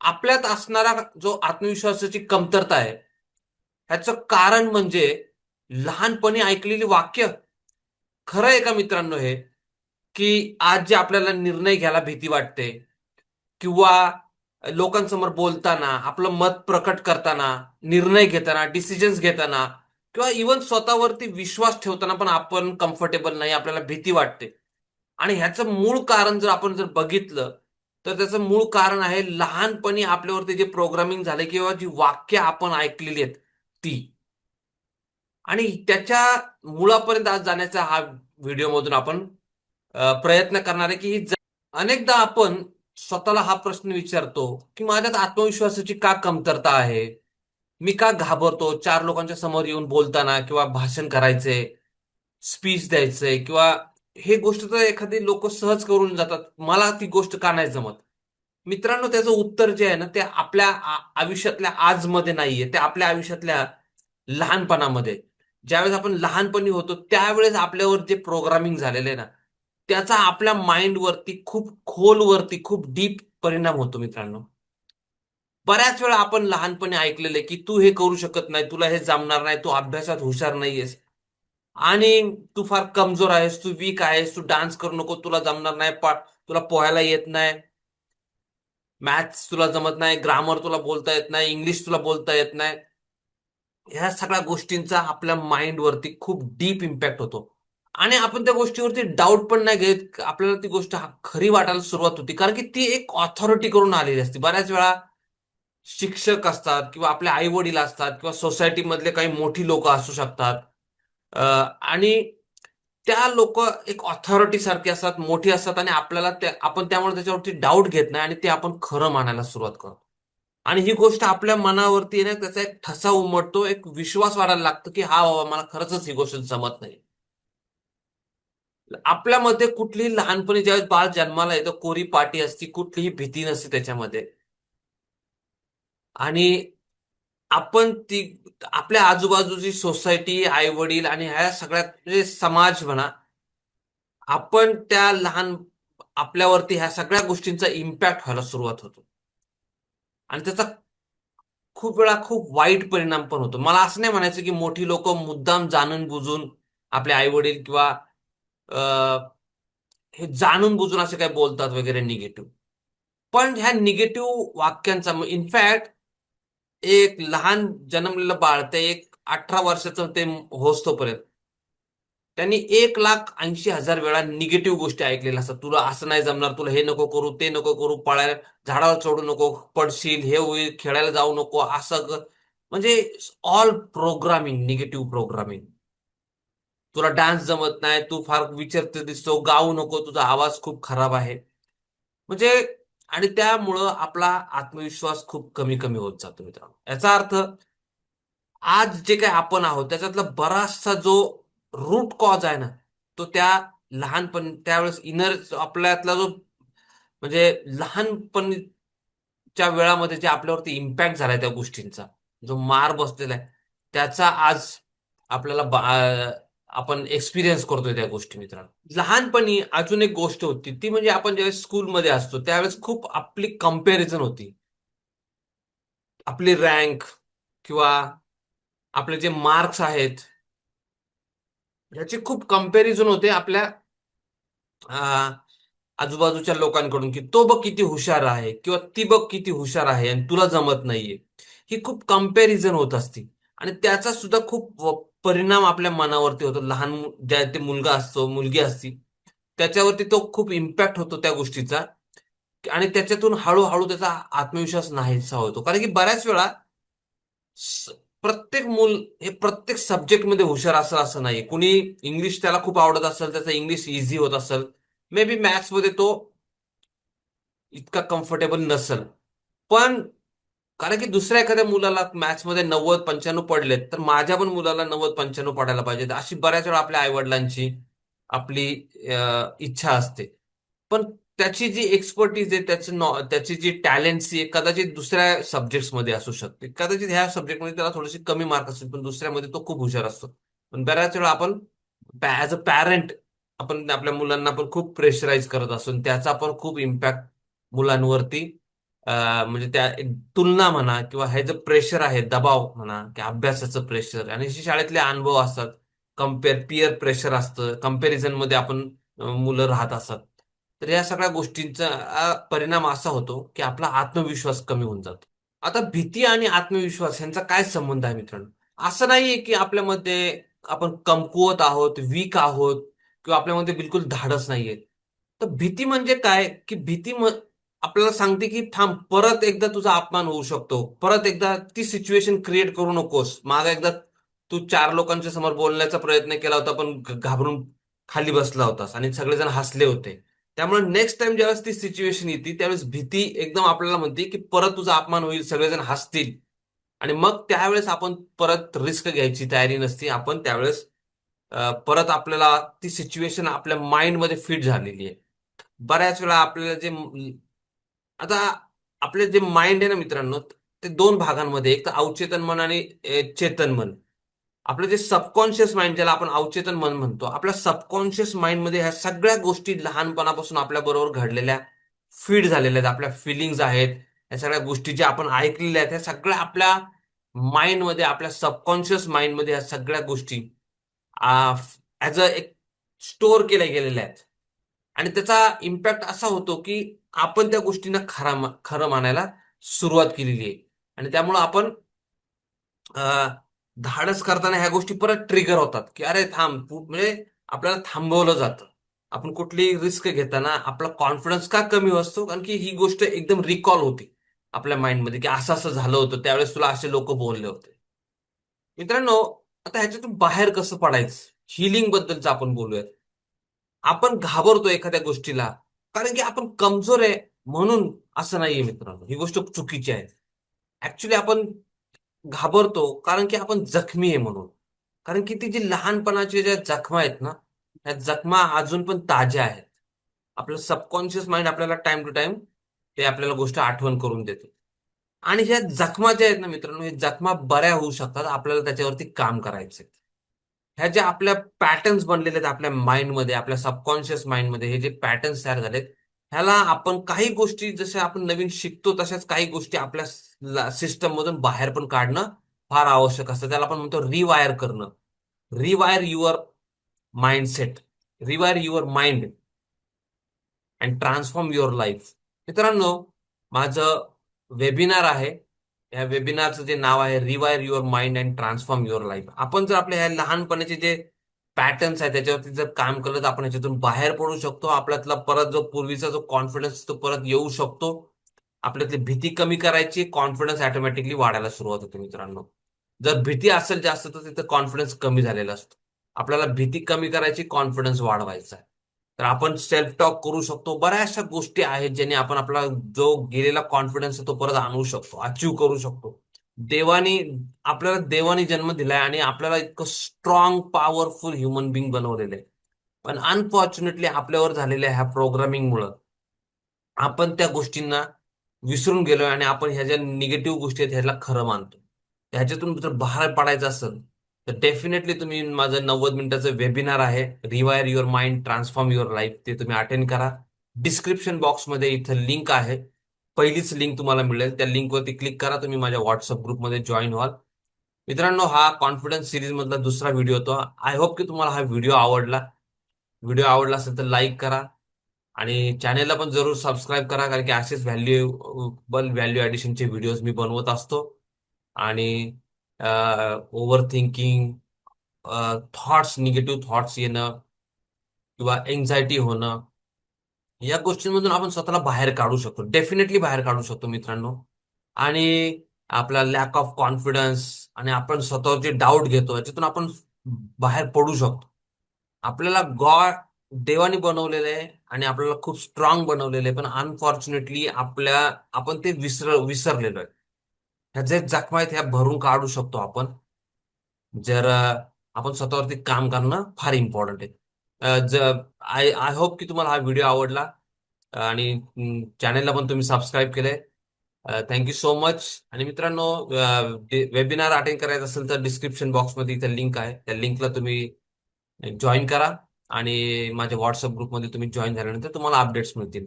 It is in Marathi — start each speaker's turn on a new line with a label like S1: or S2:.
S1: आपल्यात असणारा जो आत्मविश्वासाची कमतरता आहे ह्याचं कारण म्हणजे लहानपणी ऐकलेली वाक्य. खरं आहे का मित्रांनो हे? की आज जे आपल्याला निर्णय घ्यायला भीती वाटते किंवा लोकांसमोर बोलताना आपलं मत प्रकट करताना निर्णय घेताना डिसिजन्स घेताना किंवा इवन स्वतःवरती विश्वास ठेवताना पण आपण कम्फर्टेबल नाही आपल्याला भीती वाटते. आणि ह्याचं मूळ कारण जर आपण जर बघितलं तर त्याचं मूळ कारण आहे लहानपणी आपल्यावरती जे प्रोग्रामिंग झाले किंवा जी वाक्य आपण ऐकलेली आहेत ती. आणि त्याच्या मुळापर्यंत आज जाण्याचा हा व्हिडिओमधून आपण प्रयत्न करणार आहे की अनेकदा आपण स्वतःला हा प्रश्न विचारतो की माझ्यात आत्मविश्वासाची का कमतरता आहे? मी का घाबरतो? चार लोकांच्या समोर येऊन बोलताना किंवा भाषण करायचे स्पीच द्यायचंय किंवा हे गोष्ट तर एखादी लोक सहज करून जातात. मला ती गोष्ट का नाही जमत? मित्रांनो त्याचं उत्तर जे आहे ना ते आपल्या आयुष्यातल्या आजमध्ये नाहीये. ते आपल्या आयुष्यातल्या लहानपणामध्ये. ज्यावेळेस आपण लहानपणी होतो त्यावेळेस आपल्यावर जे प्रोग्रामिंग झालेलं आहे ना त्याचा आपल्या माइंडवरती खूप खोलवरती खूप डीप परिणाम होतो मित्रांनो. बऱ्याच वेळा आपण लहानपणी ऐकलेलं आहे की तू हे करू शकत नाही तुला हे जमणार नाही तू अभ्यासात हुशार नाहीयेस. आणि तू फार कमजोर आहेस तू वीक आहेस तू डान्स करू नको तुला जमणार नाही पा तुला पोहायला येत नाही. मॅथ्स तुला जमत नाही ग्रामर तुला बोलता येत नाही इंग्लिश तुला बोलता येत नाही. ह्या सगळ्या गोष्टींचा आपल्या माइंडवरती खूप डीप इम्पॅक्ट होतो. आणि आपण त्या गोष्टीवरती डाऊट पण नाही घेत आपल्याला ती गोष्ट खरी वाटायला सुरुवात होती. कारण की ती एक ऑथॉरिटी करून आलेली असते. बऱ्याच वेळा शिक्षक असतात किंवा आपले आई वडील असतात किंवा सोसायटीमधले काही मोठी लोक असू शकतात. आणि त्या लोक एक ऑथॉरिटी सारखी असतात मोठी असतात आणि आपल्याला त्या आपण त्यामुळे त्याच्यावरती डाऊट घेत नाही आणि ते आपण खरं मानायला सुरुवात करतो. आणि ही गोष्ट आपल्या मनावरती ना त्याचा एक ठसा उमटतो एक विश्वास वाढायला लागतो की हा बाबा मला खरंच ही गोष्ट जमत नाही. आपल्यामध्ये कुठलीही लहानपणी ज्यावेळेस बाळ जन्माला येतं कोरी पाटी असती कुठलीही भीती नसते त्याच्यामध्ये. आणि आपण ती आपल्या आजूबाजूची सोसायटी आई वडील आणि ह्या सगळ्यात म्हणजे समाज म्हणा आपण त्या लहान आपल्यावरती ह्या सगळ्या गोष्टींचा इम्पॅक्ट व्हायला सुरुवात होतो. आणि त्याचा खूप वेळा खूप वाईट परिणाम पण होतो. मला असं नाही म्हणायचं की मोठी लोक मुद्दाम जाणून बुजून आपले आई वडील किंवा हे जाणून बुजून असे काय बोलतात वगैरे निगेटिव्ह पण ह्या निगेटिव्ह वाक्यांचा इनफॅक्ट एक लहान जन्मलेलं बाळ ते एक अठरा वर्षाचं ते होस्तोपर्यंत त्यांनी एक लाख ऐंशी हजार वेळा निगेटिव्ह गोष्टी ऐकलेल्या असतात. तुला असं नाही जमणार तुला हे नको करू ते नको करू पळायला झाडावर चढू नको पडशील हे होईल खेळायला जाऊ नको असं म्हणजे ऑल प्रोग्रामिंग निगेटिव्ह प्रोग्रामिंग तुला डान्स जमत नाही तू फार विचारते दिसतो गाऊ नको तुझा आवाज खूप खराब आहे. म्हणजे आणि त्यामुळं आपला आत्मविश्वास खूप कमी कमी होत जातो मित्रांनो. याचा अर्थ आज जे काही आपण आहोत त्याच्यातला बराचसा जो रूट कॉज आहे ना तो त्या लहानपण त्यावेळेस इनर आपल्यातला जो म्हणजे लहानपणीच्या वेळामध्ये जे आपल्यावरती इम्पॅक्ट झालाय त्या गोष्टींचा जो मार बसलेला आहे त्याचा आज आपल्याला बा- आपण एक्सपिरियन्स करतोय त्या गोष्टी मित्रांनो. लहानपणी अजून एक गोष्ट होती ती म्हणजे आपण ज्यावेळेस स्कूलमध्ये असतो त्यावेळेस खूप आपली कंपॅरिझन होती. आपली रँक किंवा आपले जे मार्क्स आहेत ह्याचे खूप कंपॅरिझन होते आपल्या आजूबाजूच्या लोकांकडून की तो बघ किती हुशार आहे किंवा ती बघ किती हुशार आहे आणि तुला जमत नाहीये. ही खूप कंपॅरिझन होत असते. आणि त्याचा सुद्धा खूप व- परिणाम आपल्या मनावरती होतो. लहान मु- ज्या ते मुलगा असतो मुलगी असती त्याच्यावरती तो खूप इम्पॅक्ट होतो त्या गोष्टीचा. आणि त्याच्यातून हळूहळू त्याचा आत्मविश्वास नाहीसा होतो. कारण की बऱ्याच वेळा प्रत्येक मूल हे प्रत्येक सब्जेक्टमध्ये हुशार असेल असं नाही कुणी इंग्लिश त्याला खूप आवडत असेल त्याचा इंग्लिश इझी होत असेल मे बी मॅथ्समध्ये तो इतका कम्फर्टेबल नसेल. पण कारण की दुसऱ्या एखाद्या मुलाला मध्ये नव्वद पंच्याण्णव पडलेत तर माझ्या पण मुलाला नव्वद पंच्याण्णव पडायला पाहिजे. अशी बऱ्याच वेळा आपल्या आईवडिलांची आपली इच्छा असते. पण त्याची जी एक्सपर्टीज आहे त्याचं नॉ त्याची जी टॅलेंट्स आहे कदाचित दुसऱ्या सब्जेक्ट्समध्ये असू शकते. कदाचित ह्या सब्जेक्टमध्ये त्याला थोडेसे कमी मार्क असतील पण दुसऱ्यामध्ये तो खूप हुशार असतो. पण बऱ्याच वेळा आपण ॲज अ पॅरेंट आपण आपल्या मुलांना पण खूप प्रेशराईज करत असतो. त्याचा पण खूप इम्पॅक्ट मुलांवरती म्हणजे त्या तुलना म्हणा किंवा हे जे प्रेशर आहे दबाव म्हणा की अभ्यासाचं प्रेशर आणि जे शाळेतले अनुभव असतात. कंपेअर पियर प्रेशर असतं. कंपॅरिझनमध्ये आपण मुलं राहत असतात तर या सगळ्या गोष्टींचा परिणाम असा होतो की आपला आत्मविश्वास कमी होऊन जातो. आता भीती आणि आत्मविश्वास यांचा काय संबंध आहे मित्रांनो? असं नाहीये की आपल्यामध्ये आपण कमकुवत आहोत वीक आहोत किंवा आपल्यामध्ये बिलकुल धाडस नाहीये. तर भीती म्हणजे काय? की भीती आपल्याला सांगते की थांब परत एकदा तुझा अपमान होऊ शकतो. परत एकदा ती सिच्युएशन क्रिएट करू नकोस. मागा एकदा तू चार लोकांच्या समोर बोलण्याचा प्रयत्न केला होता पण घाबरून खाली बसला होतास आणि सगळेजण हसले होते. त्यामुळे नेक्स्ट टाइम ज्यावेळेस ती सिच्युएशन येते त्यावेळेस भीती एकदम आपल्याला म्हणते की परत तुझा अपमान होईल सगळेजण हसतील. आणि मग त्यावेळेस आपण परत रिस्क घ्यायची तयारी नसती. आपण त्यावेळेस परत आपल्याला ती सिच्युएशन आपल्या माइंडमध्ये फिट झालेली आहे. बऱ्याच वेळा आपल्याला जे आता आपले जे माइंड आहे ना मित्रांनो ते दोन भागांमध्ये एक तर अवचेतन मन आणि चेतन मन. आपलं जे सबकॉन्शियस माइंड ज्याला आपण अवचेतन मन म्हणतो आपल्या सबकॉन्शियस माइंडमध्ये ह्या सगळ्या गोष्टी लहानपणापासून आपल्या बरोबर घडलेल्या फीड झालेल्या आहेत आपल्या फिलिंग्ज आहेत या सगळ्या गोष्टी ज्या आपण ऐकलेल्या आहेत ह्या सगळ्या आपल्या माइंडमध्ये आपल्या सबकॉन्शियस माइंडमध्ये ह्या सगळ्या गोष्टी ऍज अ एक स्टोअर केल्या गेलेल्या आहेत. आणि त्याचा इम्पॅक्ट असा होतो की आपण त्या गोष्टींना खरा खरं मानायला सुरुवात केलेली आहे. आणि त्यामुळं आपण धाडस करताना ह्या गोष्टी परत ट्रिगर होतात. की अरे थांब म्हणजे आपल्याला थांबवलं जातं. आपण कुठली रिस्क घेताना आपला कॉन्फिडन्स का कमी असतो? कारण की ही गोष्ट एकदम रिकॉल होती आपल्या माइंडमध्ये की असं असं झालं होतं. त्यावेळेस तुला असे लोक बोलले होते. मित्रांनो आता ह्याच्यातून बाहेर कसं पडायचं? हिलिंग बद्दलच आपण बोलूयात. आपण घाबरतो एखाद्या गोष्टीला कारण की आपण कमजोर आहे म्हणून असं नाहीये मित्रांनो. ही गोष्ट चुकीची आहे. ऍक्च्युली आपण घाबरतो कारण की आपण जखमी आहे म्हणून. कारण की ती जी लहानपणाच्या ज्या जखमा आहेत ना त्या जखमा अजून पण ताज्या आहेत. आपलं सबकॉन्शियस माइंड आपल्याला टाइम टू टाइम ते आपल्याला गोष्ट आठवण करून देते. आणि ह्या जखमा ज्या आहेत ना मित्रांनो हे जखमा बऱ्या होऊ शकतात आपल्याला त्याच्यावरती काम करायचे ह्या ज्या आपल्या पॅटर्न्स बनलेले आहेत आपल्या माइंडमध्ये आपल्या सबकॉन्शियस माइंडमध्ये हे जे पॅटर्न्स तयार झालेत ह्याला आपण काही गोष्टी जशा आपण नवीन शिकतो तशाच काही गोष्टी आपल्या सिस्टम मधून बाहेर पण काढणं फार आवश्यक असतं. त्याला आपण म्हणतो रिवायर करणं. Rewire your mindset rewire your mind and transform your life मित्रांनो माझं वेबिनार आहे. या वेबिनारचं जे नाव आहे rewire your mind and transform your life आपण जर आपल्या ह्या लहानपणाचे जे पॅटर्न्स आहेत त्याच्यावरती जर काम केलं तर आपण ह्याच्यातून बाहेर पडू शकतो आपल्यातला परत जो पूर्वीचा जो कॉन्फिडन्स तो परत येऊ शकतो. आपल्यातली भीती कमी करायची कॉन्फिडन्स ऑटोमॅटिकली वाढायला सुरुवात होते मित्रांनो. जर भीती असेल जास्त तर तिथं कॉन्फिडन्स कमी झालेला असतो. आपल्याला भीती कमी करायची कॉन्फिडन्स वाढवायचा आहे. तर आपण सेल्फ टॉक करू शकतो. बऱ्याचशा गोष्टी आहेत ज्याने आपण आपला जो गेलेला कॉन्फिडन्स आहे तो परत आणू शकतो अचीव करू शकतो. देवानी आपल्याला देवानी जन्म दिलाय आणि आपल्याला इतकं स्ट्रॉंग पॉवरफुल ह्युमन बिंग बनवलेलं आहे. पण अनफॉर्च्युनेटली आपल्यावर झालेल्या ह्या प्रोग्रामिंगमुळं आपण त्या गोष्टींना विसरून गेलोय आणि आपण ह्या ज्या निगेटिव्ह गोष्टी आहेत ह्याला खरं मानतो. ह्याच्यातून जर बाहेर पडायचं असेल तर डेफिनेटली तुम्ही माझं नव्वद मिनिटाचं वेबिनार आहे. Rewire your mind transform your life ते तुम्ही अटेंड करा. डिस्क्रिप्शन बॉक्समध्ये इथं लिंक आहे. पहिलीच लिंक तुम्हाला मिळेल. त्या लिंकवरती क्लिक करा. तुम्ही माझ्या व्हॉट्सअप ग्रुपमध्ये जॉईन व्हाल. मित्रांनो हा कॉन्फिडन्स सिरीज मधला दुसरा व्हिडिओ होतो. आय होप की तुम्हाला हा व्हिडिओ आवडला. व्हिडिओ आवडला असेल तर लाईक करा. आणि चॅनेलला पण जरूर सबस्क्राईब करा. कारण की असेच व्हॅल्युएबल व्हॅल्यू ॲडिशनचे व्हिडिओज मी बनवत असतो. आणि over thinking thoughts negative thoughts येणं किंवा एन्झायटी होणं या गोष्टींमधून आपण स्वतःला बाहेर काढू शकतो. डेफिनेटली बाहेर काढू शकतो मित्रांनो. आणि आपला लॅक ऑफ कॉन्फिडन्स आणि आपण स्वतःवर जे डाऊट घेतो याच्यातून आपण बाहेर पडू शकतो. आपल्याला गॉड देवाने बनवलेलं आहे आणि आपल्याला खूप स्ट्रॉंग बनवलेलं आहे पण अनफॉर्च्युनेटली आपल्या आपण ते विसर विसरलेलो आहे. ह्या जे जखमा आहेत ह्या भरून काढू शकतो आपण. जर आपण स्वतःवरती काम करणं फार इम्पॉर्टंट आहे. ज आय आय होप की तुम्हाला हा व्हिडिओ आवडला आणि चॅनेलला पण तुम्ही सबस्क्राईब केलंय. थँक्यू सो मच आणि मित्रांनो वेबिनार अटेंड करायचं असेल तर डिस्क्रिप्शन बॉक्समध्ये इथं लिंक आहे. त्या लिंकला तुम्ही जॉईन करा आणि माझ्या व्हॉट्सअप ग्रुपमध्ये तुम्ही जॉईन झाल्यानंतर तुम्हाला अपडेट्स मिळतील.